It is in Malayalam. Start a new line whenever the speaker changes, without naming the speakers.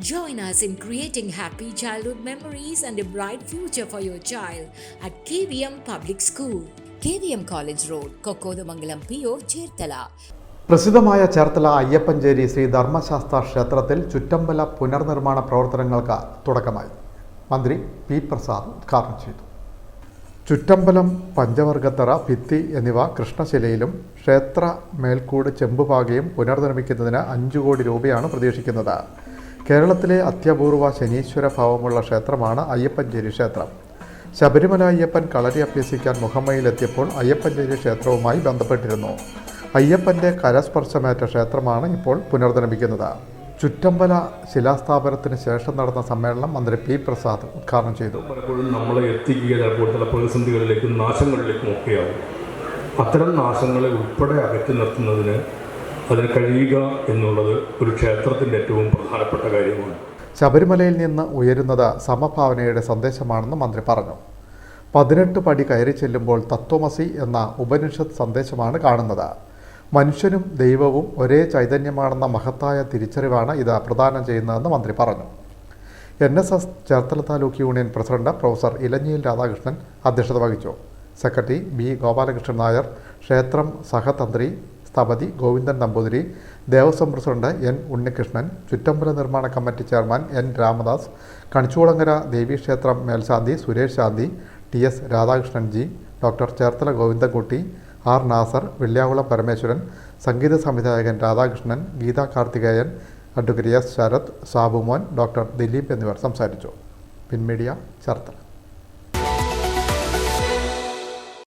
Join us in creating happy childhood memories and a bright future for your child at KVM Public School. KVM College Road, Kokodamangalam PO, Chertala.
പ്രസിദ്ധമായ ചേർത്തല അയ്യപ്പഞ്ചേരി ശ്രീ ധർമ്മശാസ്ത്ര ക്ഷേത്രത്തിൽ ചുറ്റമ്പല പുനർനിർമ്മാണ പ്രവർത്തനങ്ങൾക്ക് തുടക്കമായി മന്ത്രി പി പ്രസാദ് ഉദ്ഘാടനം ചെയ്തു ചുറ്റമ്പലം പഞ്ചവർഗത്തറ ഭിത്തി എന്നിവ കൃഷ്ണശിലയിലും ക്ഷേത്ര മേൽക്കൂട് ചെമ്പുപാകയും പുനർനിർമ്മിക്കുന്നതിന് അഞ്ചു കോടി രൂപയാണ് പ്രതീക്ഷിക്കുന്നത് കേരളത്തിലെ അത്യപൂർവ ശനീശ്വര ഭാവമുള്ള ക്ഷേത്രമാണ് അയ്യപ്പഞ്ചേരി ക്ഷേത്രം. ശബരിമല അയ്യപ്പൻ കളരി അഭ്യസിക്കാൻ മുഹമ്മയിലെത്തിയപ്പോൾ അയ്യപ്പഞ്ചേരി ക്ഷേത്രവുമായി ബന്ധപ്പെട്ടിരുന്നു. അയ്യപ്പന്റെ കരസ്പർശമേറ്റ ക്ഷേത്രമാണ് ഇപ്പോൾ പുനർനിർമ്മിക്കുന്നത്. ചുറ്റമ്പല ശിലാസ്ഥാപനത്തിന് ശേഷം നടന്ന സമ്മേളനം മന്ത്രി പി പ്രസാദ് ഉദ്ഘാടനം ചെയ്തു.
പലപ്പോഴും നമ്മളെ എത്തിക്കുക ചിലപ്പോൾ ചില പ്രതിസന്ധികളിലേക്കും നാശങ്ങളിലേക്കും ഒക്കെയാവും. അത്തരം നാശങ്ങളെ ഉൾപ്പെടെ അകറ്റി നിർത്തുന്നതിന് അതിന് കഴിയുക എന്നുള്ളത് ഒരു ക്ഷേത്രത്തിന്റെ ഏറ്റവും പ്രധാനപ്പെട്ട കാര്യമാണ്.
ശബരിമലയിൽ നിന്ന് ഉയരുന്നത് സമഭാവനയുടെ സന്ദേശമാണെന്ന് മന്ത്രി പറഞ്ഞു. പതിനെട്ട് പടി കയറി ചെല്ലുമ്പോൾ തത്വമസി എന്ന ഉപനിഷത്ത് സന്ദേശമാണ് കാണുന്നത്. മനുഷ്യനും ദൈവവും ഒരേ ചൈതന്യമാണെന്ന മഹത്തായ തിരിച്ചറിവാണ് ഇത് പ്രദാനം ചെയ്യുന്നതെന്ന് മന്ത്രി പറഞ്ഞു. N S S Cherthala taluk union president professor Elanjiyil Radhakrishnan അധ്യക്ഷത വഹിച്ചു. സെക്രട്ടറി ബി ഗോപാലകൃഷ്ണൻ നായർ ക്ഷേത്രം സഹതന്ത്രി സ്ഥപതി ഗോവിന്ദൻ നമ്പൂതിരി ദേവസ്വം പ്രസിഡന്റ് എൻ ഉണ്ണികൃഷ്ണൻ ചുറ്റമ്പല നിർമ്മാണ committee chairman N Ramadas Kanichukulangara ദേവീക്ഷേത്രം മേൽശാന്തി Suresh Santhi T S Radhakrishnan G doctor Cherthala Govindankutty R Nasar Velliyakulam Parameswaran സംഗീത സംവിധായകൻ Radhakrishnan Geetha Karthikeyan advocate S Sarath Sabumon doctor Dileep എന്നിവർ സംസാരിച്ചു. പിൻമീഡിയ ചേർത്തല.